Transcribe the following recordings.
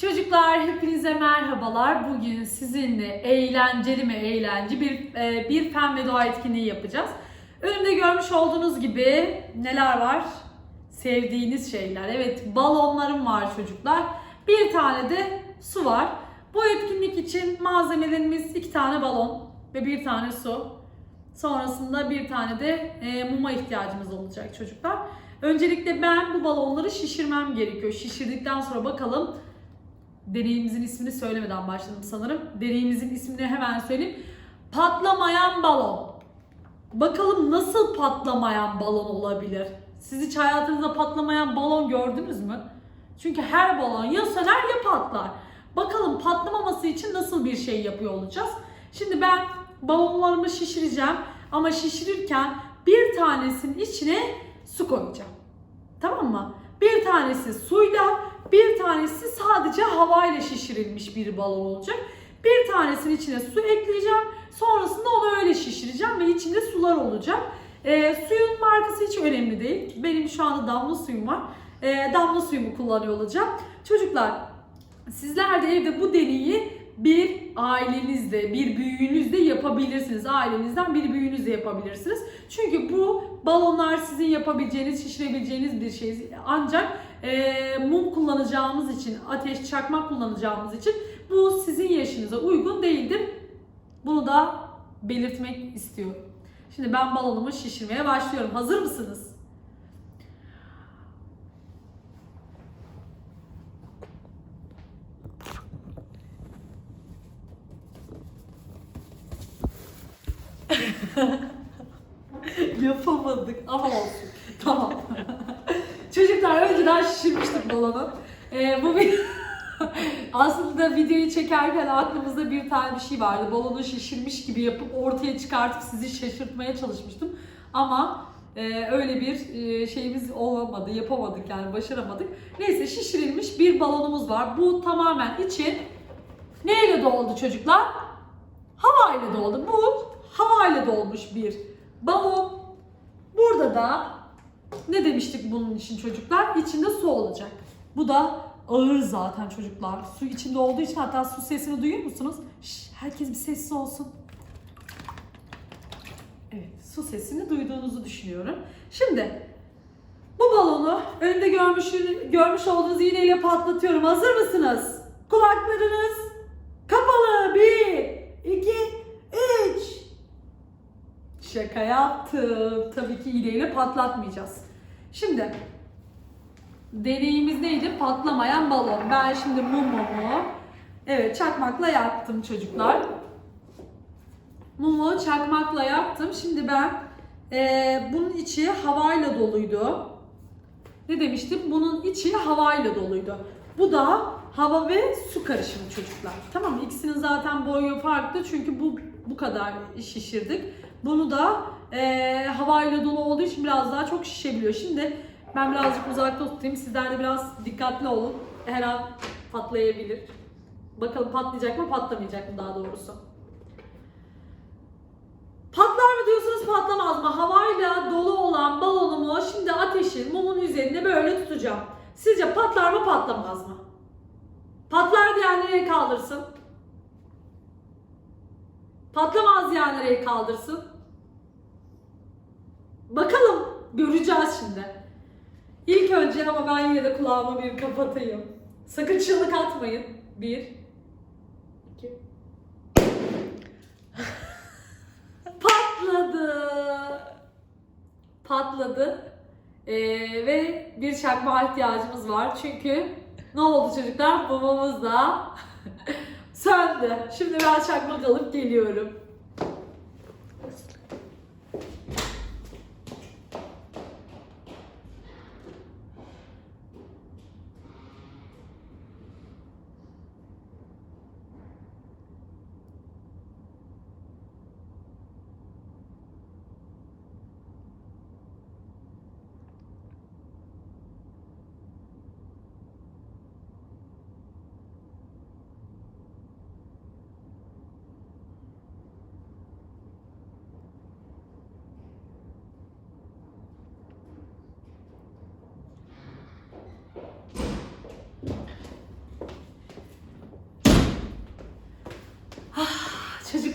Çocuklar hepinize merhabalar. Bugün sizinle eğlenceli mi eğlence bir e, bir fen ve doğa etkinliği yapacağız. Önümde görmüş olduğunuz gibi neler var? Sevdiğiniz şeyler. Evet balonlarım var çocuklar. Bir tane de su var. Bu etkinlik için malzemelerimiz iki tane balon ve bir tane su. Sonrasında bir tane de e, muma ihtiyacımız olacak çocuklar. Öncelikle ben bu balonları şişirmem gerekiyor. Şişirdikten sonra bakalım deneyimizin ismini söylemeden başladım sanırım. Deneyimizin ismini hemen söyleyeyim. Patlamayan balon. Bakalım nasıl patlamayan balon olabilir? Siz hiç hayatınızda patlamayan balon gördünüz mü? Çünkü her balon ya söner ya patlar. Bakalım patlamaması için nasıl bir şey yapıyor olacağız? Şimdi ben balonlarımı şişireceğim ama şişirirken bir tanesinin içine su koyacağım. Tamam mı? Bir tanesi suyla, bir tanesi sadece havayla şişirilmiş bir balon olacak. Bir tanesinin içine su ekleyeceğim. Sonrasında onu öyle şişireceğim ve içinde sular olacak. Ee, suyun markası hiç önemli değil. Benim şu anda damla suyum var. Ee, damla suyumu kullanıyor olacağım. Çocuklar sizler de evde bu deneyi bir ailenizde, bir büyüğünüzde yapabilirsiniz. Ailenizden bir büyüğünüzle yapabilirsiniz. Çünkü bu balonlar sizin yapabileceğiniz, şişirebileceğiniz bir şey. Ancak e, mum kullanacağımız için, ateş, çakmak kullanacağımız için bu sizin yaşınıza uygun değildir. Bunu da belirtmek istiyorum. Şimdi ben balonumu şişirmeye başlıyorum. Hazır mısınız? Yapamadık ama olsun. Tamam. Çocuklar önceden şişirmiştik balonu. Ee, bu bir... Aslında videoyu çekerken aklımızda bir tane bir şey vardı. Balonu şişirmiş gibi yapıp ortaya çıkartıp sizi şaşırtmaya çalışmıştım. Ama e, öyle bir e, şeyimiz olamadı, yapamadık yani başaramadık. Neyse şişirilmiş bir balonumuz var. Bu tamamen içi neyle doldu çocuklar? Havayla doldu. Bu havayla dolmuş bir balon. Burada da ne demiştik bunun için çocuklar? İçinde su olacak. Bu da ağır zaten çocuklar. Su içinde olduğu için hatta su sesini duyuyor musunuz? Şş, herkes bir sessiz olsun. Evet, su sesini duyduğunuzu düşünüyorum. Şimdi bu balonu önünde görmüş, görmüş olduğunuz iğneyle patlatıyorum. Hazır mısınız? Kulaklarınız kapalı. Bir, iki, üç. Şaka yaptım. Tabii ki iğneyle patlatmayacağız. Şimdi deneyimiz neydi? Patlamayan balon. Ben şimdi mumumu evet çakmakla yaktım çocuklar. Mumu çakmakla yaktım. Şimdi ben eee, bunun içi havayla doluydu. Ne demiştim? Bunun içi havayla doluydu. Bu da hava ve su karışımı çocuklar. Tamam mı? İkisinin zaten boyu farklı çünkü bu bu kadar şişirdik. Bunu da eee havayla dolu olduğu için biraz daha çok şişebiliyor. Şimdi ben birazcık uzakta tutayım. Sizler de biraz dikkatli olun. Her an patlayabilir. Bakalım patlayacak mı patlamayacak mı daha doğrusu. Patlar mı diyorsunuz patlamaz mı? Havayla dolu olan balonumu şimdi ateşin mumun üzerinde böyle tutacağım. Sizce patlar mı patlamaz mı? Patlar diyenler el kaldırsın. Patlamaz diyenler el kaldırsın. Bakalım göreceğiz şimdi. İlk önce ama ben yine de kulağımı bir kapatayım. Sakın çığlık atmayın. Bir, iki. Patladı. Patladı. Ee, ve bir çakmağa ihtiyacımız var. Çünkü ne oldu çocuklar? Mumumuz da söndü. Şimdi ben çakmak alıp geliyorum.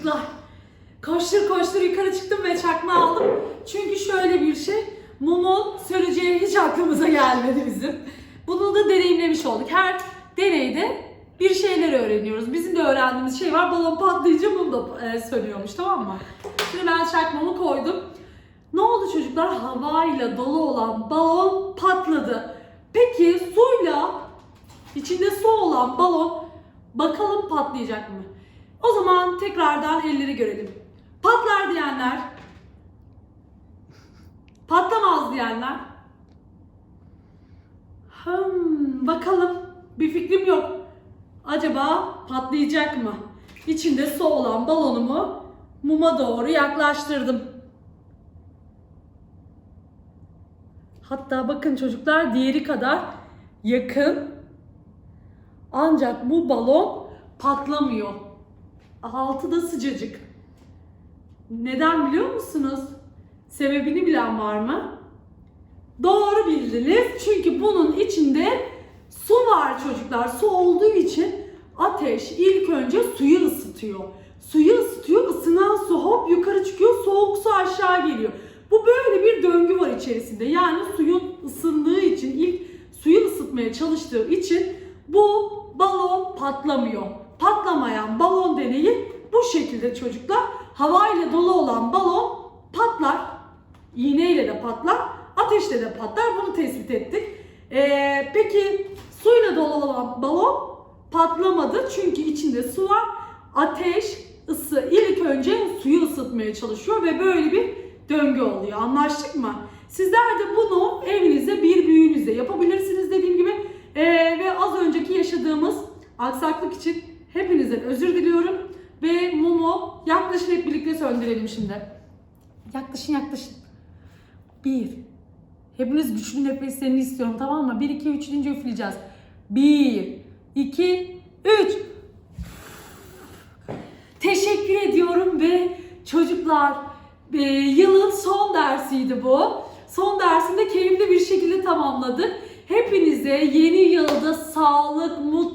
Çocuklar. Koştur koştur yukarı çıktım ve çakma aldım. Çünkü şöyle bir şey. Mumun söneceği hiç aklımıza gelmedi bizim. Bunu da deneyimlemiş olduk. Her deneyde bir şeyler öğreniyoruz. Bizim de öğrendiğimiz şey var. Balon patlayınca mum da e, sönüyormuş tamam mı? Şimdi ben çakmamı koydum. Ne oldu çocuklar? Havayla dolu olan balon patladı. Peki suyla içinde su olan balon bakalım patlayacak mı? O zaman tekrardan elleri görelim. Patlar diyenler, patlamaz diyenler. Hmm, bakalım. Bir fikrim yok. Acaba patlayacak mı? İçinde su olan balonumu muma doğru yaklaştırdım. Hatta bakın çocuklar diğeri kadar yakın. Ancak bu balon patlamıyor. Altı da sıcacık. Neden biliyor musunuz? Sebebini bilen var mı? Doğru bildiniz. Çünkü bunun içinde su var çocuklar. Su olduğu için ateş ilk önce suyu ısıtıyor. Suyu ısıtıyor, ısınan su hop yukarı çıkıyor, soğuk su aşağı geliyor. Bu böyle bir döngü var içerisinde. Yani suyun ısındığı için, ilk suyu ısıtmaya çalıştığı için bu balon patlamıyor. Patlamayan balon deneyi bu şekilde çocuklar. Havayla dolu olan balon patlar. İğneyle de patlar, ateşle de patlar. Bunu tespit ettik. Ee, peki suyla dolu olan balon patlamadı çünkü içinde su var. Ateş, ısı ilk önce suyu ısıtmaya çalışıyor ve böyle bir döngü oluyor. Anlaştık mı? Sizler de bunu evinizde bir büyüğünüzde yapabilirsiniz dediğim gibi. Ee, ve az önceki yaşadığımız aksaklık için hepinizden özür diliyorum. Ve mumu yaklaşın hep birlikte söndürelim şimdi. Yaklaşın yaklaşın. Bir. Hepiniz güçlü nefeslerini istiyorum tamam mı? 1, 2, 3 deyince üfleyeceğiz. 1, 2, 3. Teşekkür ediyorum ve çocuklar e, yılın son dersiydi bu. Son dersinde keyifli bir şekilde tamamladık. Hepinize yeni yılda sağlık, mutluluk,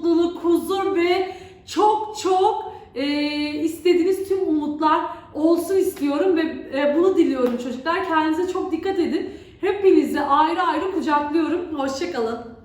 olsun istiyorum ve e, bunu diliyorum çocuklar. Kendinize çok dikkat edin. Hepinizi ayrı ayrı kucaklıyorum. Hoşçakalın.